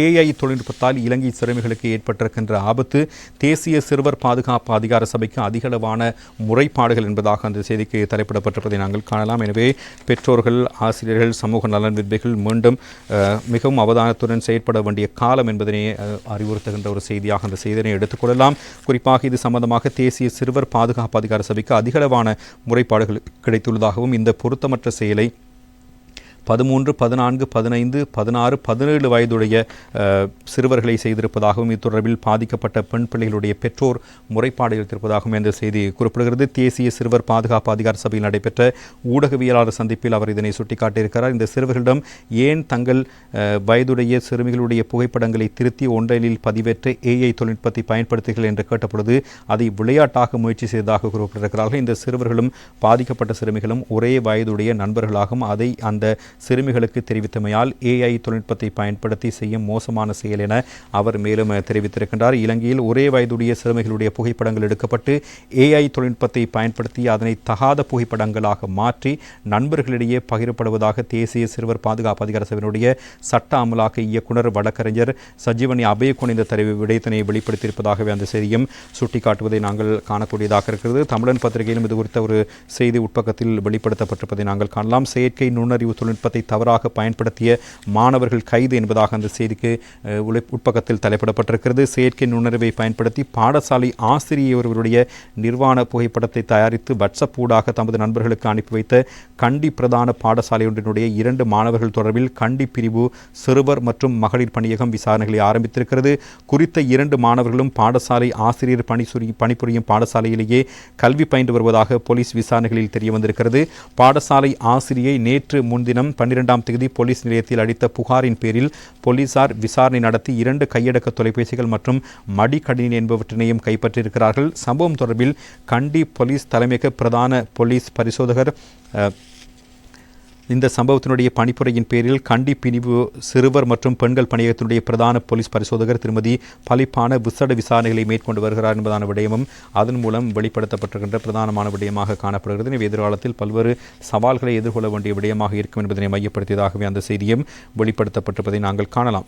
AI தொழில்நுட்பத்தால் இலங்கை சிறுமிகளுக்கு ஏற்பட்டிருக்கின்ற ஆபத்து தேசிய சிறுவர் பாதுகாப்பு அதிகார சபைக்கு அதிகளவான முறைப்பாடுகள் என்பதாக அந்த செய்திக்கு தலைப்பிடப்பட்டிருப்பதை நாங்கள் காணலாம். எனவே பெற்றோர்கள் ஆசிரியர்கள் சமூக நலன் வித்வைகள் மீண்டும் மிகவும் அவதானத்துடன் செயற்பட வேண்டிய காலம் என்பதனை அறிவுறுத்துகின்ற ஒரு செய்தியாக அந்த செய்தியை எடுத்துக்கொள்ளலாம் குறிப்பாக இது சம்பந்தமாக தேசிய சிறுவர் பாதுகாப்பு அதிகார சபைக்கு அதிகளவான முறைப்பாடுகள் கிடைத்துள்ளதாகவும் இந்த பொருத்தமற்ற செயலை பதிமூன்று பதினான்கு பதினைந்து பதினாறு பதினேழு வயதுடைய சிறுவர்களை செய்திருப்பதாகவும் இத்தொடர்பில் பாதிக்கப்பட்ட பெண் பிள்ளைகளுடைய பெற்றோர் முறைப்பாடு அளித்திருப்பதாகவும் இந்த செய்தி குறிப்பிடுகிறது. தேசிய சிறுவர் பாதுகாப்பு அதிகார சபையில் நடைபெற்ற ஊடகவியலாளர் சந்திப்பில் அவர் இதனை சுட்டிக்காட்டியிருக்கிறார். இந்த சிறுவர்களிடம் ஏன் தங்கள் வயதுடைய சிறுமிகளுடைய புகைப்படங்களை திருத்தி ஒன்றலில் பதிவேற்ற ஏஐ தொழில்நுட்பத்தை பயன்படுத்துகிறீர்கள் என்று கேட்டபொழுது அதை விளையாட்டாக முயற்சி செய்ததாக குறிப்பிட்டிருக்கிறார்கள். இந்த சிறுவர்களும் பாதிக்கப்பட்ட சிறுமிகளும் ஒரே வயதுடைய நண்பர்களாகும் அதை அந்த சிறுமிகளுக்கு தெரிவித்தமையால் ஏஐ தொழில்நுட்பத்தை பயன்படுத்தி செய்யும் மோசமான செயல் என அவர் மேலும் தெரிவித்திருக்கின்றார். இலங்கையில் ஒரே வயதுடைய சிறுமிகளுடைய புகைப்படங்கள் எடுக்கப்பட்டு ஏஐ தொழில்நுட்பத்தை பயன்படுத்தி அதனை தகாத புகைப்படங்களாக மாற்றி நண்பர்களிடையே பகிரப்படுவதாக தேசிய சிறுவர் பாதுகாப்பு அதிகார சபையினுடைய சட்ட அமலாக்க இயக்குனர் வழக்கறிஞர் சஜீவனி அபயகுன் இந்த தெரிவி விடயத்தினை வெளிப்படுத்தியிருப்பதாகவே அந்த செய்தியும் சுட்டிக்காட்டுவதை நாங்கள் காணக்கூடியதாக இருக்கிறது. தமிழன் பத்திரிகையிலும் இது குறித்த ஒரு செய்தி உட்பக்கத்தில் வெளிப்படுத்தப்பட்டிருப்பதை நாங்கள் காணலாம். செயற்கை நுண்ணறிவு தொழில்நுட்ப தொழில்நுட்பத்தை தவறாக பயன்படுத்திய மாணவர்கள் கைது என்பதாக அந்த செய்திக்கு உட்பக்கத்தில் தலைப்பிடப்பட்டிருக்கிறது. செயற்கை நுண்ணறிவை பயன்படுத்தி பாடசாலை ஆசிரியர் ஒருவருடைய நிர்வாண புகைப்படத்தை தயாரித்து வாட்ஸ்அப் ஊடாக தமது நண்பர்களுக்கு அனுப்பி வைத்த கண்டி பிரதான பாடசாலை ஒன்றினுடைய இரண்டு மாணவர்கள் தொடர்பில் கண்டி பிரிவு சிறுவர் மற்றும் மகளிர் பணியகம் விசாரணைகளை ஆரம்பித்திருக்கிறது. குறித்த இரண்டு மாணவர்களும் பாடசாலை ஆசிரியர் பணி பணிபுரியும் பாடசாலையிலேயே கல்வி பயின்று வருவதாக போலீஸ் விசாரணைகளில் தெரிய வந்திருக்கிறது பாடசாலை ஆசிரியை நேற்று முன்தினம் பன்னிரெண்டாம் தேதி போலீஸ் நிலையத்தில் அளித்த புகாரின் பேரில் போலீசார் விசாரணை நடத்தி இரண்டு கையடக்க தொலைபேசிகள் மற்றும் மடிக்கணினி என்பவற்றினையும் கைப்பற்றியிருக்கிறார்கள். சம்பவம் தொடர்பில் கண்டி போலீஸ் தலைமைக்கு பிரதான போலீஸ் பரிசோதகர் அஹ், இந்த சம்பவத்தினுடைய பணிப்புரையின் பேரில் கண்டி பிரிவு சிறுவர் மற்றும் பெண்கள் பணியகத்தினுடைய பிரதான போலீஸ் பரிசோதகர் திருமதி பலிப்பான விசட விசாரணைகளை மேற்கொண்டு வருகிறார் என்பதான விடயமும் அதன் மூலம் வெளிப்படுத்தப்பட்டிருக்கின்ற பிரதானமான விடயமாக காணப்படுகிறது. எனவே எதிர்காலத்தில் பல்வேறு சவால்களை எதிர்கொள்ள வேண்டிய விடயமாக இருக்கும் என்பதனை மையப்படுத்தியதாகவே அந்த செய்தியும் வெளிப்படுத்தப்பட்டிருப்பதை நாங்கள் காணலாம்.